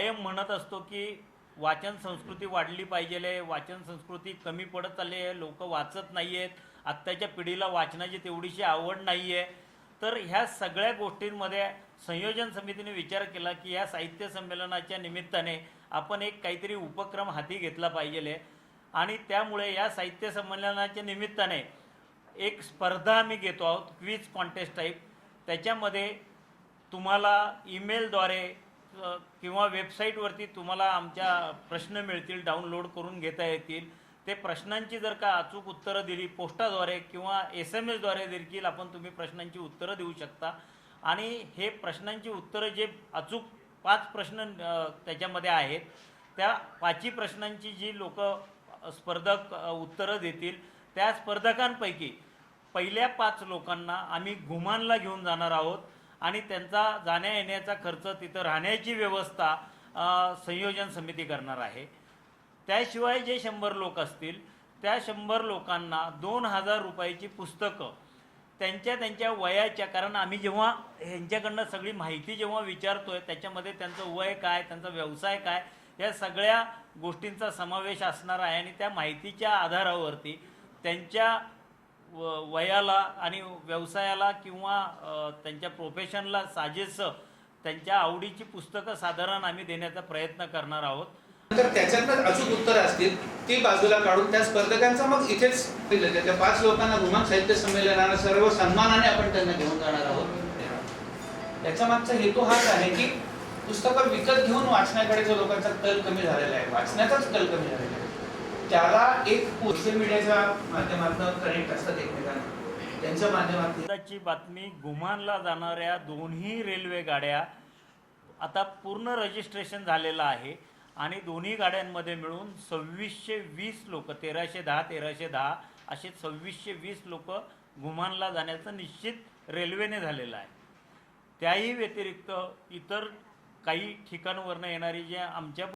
कायम म्हणत असतो की वाचन संस्कृती वाढली पाहिजे वाचन संस्कृती कमी पडत चालली आहे लोक वाचत नाही आहेत आत्ताच्या पिढीला वाचनाची तेवढीशी आवड नाही आहे तर ह्या सगळ्या गोष्टींमध्ये संयोजन समितीने विचार केला की या साहित्य संमेलनाच्या निमित्ताने आपण एक काहीतरी उपक्रम हाती घेतला पाहिजे आणि त्यामुळे या साहित्य संमेलनाच्या निमित्ताने एक स्पर्धा आम्ही घेतो आहोत क्विज कॉन्टेस्ट टाईप. त्याच्यामध्ये तुम्हाला ईमेलद्वारे किंवा वेबसाईटवरती तुम्हाला आमच्या प्रश्न मिळतील डाउनलोड करून घेता येतील. ते प्रश्नांची जर का अचूक उत्तरं दिली पोस्टाद्वारे किंवा एस एम एसद्वारे देखील आपण तुम्ही प्रश्नांची उत्तरं देऊ शकता. आणि हे प्रश्नांची उत्तरं जे अचूक पाच प्रश्न त्याच्यामध्ये आहेत त्या पाचही प्रश्नांची जी लोक स्पर्धक उत्तरं देतील त्या स्पर्धकांपैकी पहिल्या पाच लोकांना आम्ही घुमानला घेऊन जाणार आहोत. आणि त्यांचा जाण्या येण्याचा खर्च तिथं राहण्याची व्यवस्था संयोजन समिती करणार आहे. त्याशिवाय जे शंभर लोक असतील त्या शंभर लोकांना दोन हजार रुपयाची पुस्तकं त्यांच्या त्यांच्या वयाच्या कारण आम्ही जेव्हा ह्यांच्याकडनं सगळी माहिती जेव्हा विचारतो आहे त्याच्यामध्ये त्यांचं वय काय त्यांचा व्यवसाय काय या सगळ्या गोष्टींचा समावेश असणार आहे. आणि त्या माहितीच्या आधारावरती त्यांच्या वयाला आणि व्यवसायाला किंवा त्यांच्या प्रोफेशनला साजेसं त्यांच्या आवडीची पुस्तकं साधारण आम्ही देण्याचा प्रयत्न करणार आहोत. तर त्याच्यातनं अचूक उत्तरं असतील ती बाजूला काढून त्या स्पर्धकांचा मग इथेच दिलं. त्या- पाच लोकांना घुमान साहित्य संमेलनाला सर्व सन्मानाने आपण त्यांना घेऊन जाणार आहोत. त्याच्या मागचा हेतू हाच आहे की पुस्तकं विकत घेऊन वाचण्याकडे जो लोकांचा कल कमी झालेला आहे. वाचण्याचाच कल कमी झालेला आहे. त्याला एक सोशल मीडियाच्या माध्यमातून कनेक्ट असतात एकमेकांना. त्यांच्या माध्यमातून. बातमी गुमानला जाणाऱ्या दोन्ही रेल्वे गाड्या आता पूर्ण रजिस्ट्रेशन झालेलं आहे आणि दोन्ही गाड्यांमध्ये मिळून सव्वीसशे वीस लोक तेराशे दहा तेराशे दहा असे सव्वीसशे वीस लोक घुमानला जाण्याचं निश्चित रेल्वेने झालेलं आहे. त्याही व्यतिरिक्त इतर काही ठिकाणवरनं येणारी जे आमच्या